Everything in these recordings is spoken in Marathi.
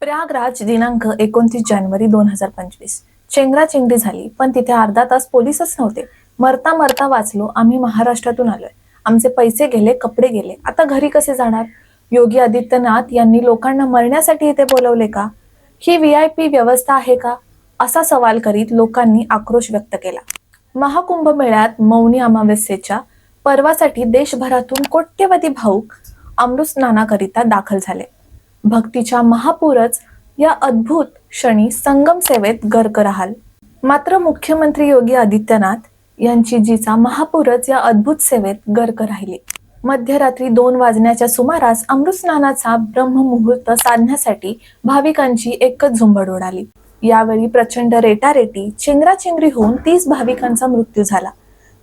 प्रयागराज दिनांक एकोणतीस जानेवारी दोन हजार पंचवीस. चेंगराचेंगरी झाली पण तिथे अर्धा तास पोलीसच नव्हते. मरता मरता वाचलो आम्ही महाराष्ट्रातून आलोय. आमचे पैसे गेले कपडे गेले. आता घरी कसे जाणार? योगी आदित्यनाथ यांनी लोकांना मरण्यासाठी इथे बोलवले का? ही व्ही आय पी व्यवस्था आहे का? असा सवाल करीत लोकांनी आक्रोश व्यक्त केला. महाकुंभ मेळ्यात मौनी अमावस्येच्या पर्वासाठी देशभरातून कोट्यवधी भाऊक अमृत स्नानाकरिता दाखल झाले. भक्तीच्या महापूरच या अद्भुत क्षणी संगम सेवेत गर्क राहाल. मात्र मुख्यमंत्री योगी आदित्यनाथ यांची जीचा महापूरच या अद्भुत सेवेत गर्क राहिली. मध्यरात्री दोन वाजण्याच्या सुमारास अमृतस्नानाचा ब्रह्ममुहूर्त साधण्यासाठी भाविकांची एकच झुंबड उडाली यावेळी प्रचंड रेटारेटी चेंगराचेंगरी होऊन तीस भाविकांचा मृत्यू झाला.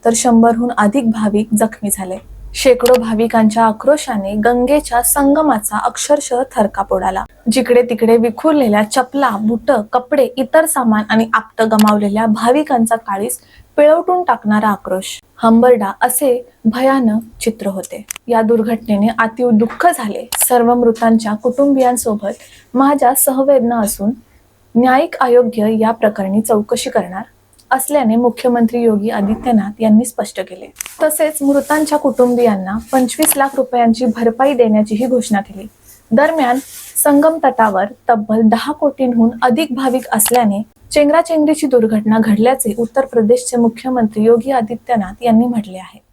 तर शंभरहून अधिक भाविक जखमी झाले. शेकडो भाविकांच्या आक्रोशाने गंगेच्या संगमाचा अक्षरशः थरकाप उडाला जिकडे तिकडे विखुरलेल्या चपला बुट कपडे इतर सामान आणि आपट गमावलेल्या भाविकांचा काळीस पिळवटून टाकणारा आक्रोश. हंबरडा असे भयानक चित्र होते. या दुर्घटनेने अतिव दुःख झाले. सर्व मृतांच्या कुटुंबियांसोबत माझ्या सहवेदना असून न्यायिक आयोग्य या प्रकरणी चौकशी करणार असल्याने मुख्यमंत्री योगी आदित्यनाथ यांनी स्पष्ट केले. तसेच मृतांच्या कुटुंबियांना पंचवीस लाख रुपयांची भरपाई देण्याचीही घोषणा केली. दरम्यान संगम तटावर तब्बल दहा कोटींहून अधिक भाविक असल्याने चेंगराचेंगरीची दुर्घटना घडल्याचे उत्तर प्रदेशचे मुख्यमंत्री योगी आदित्यनाथ यांनी म्हटले आहे.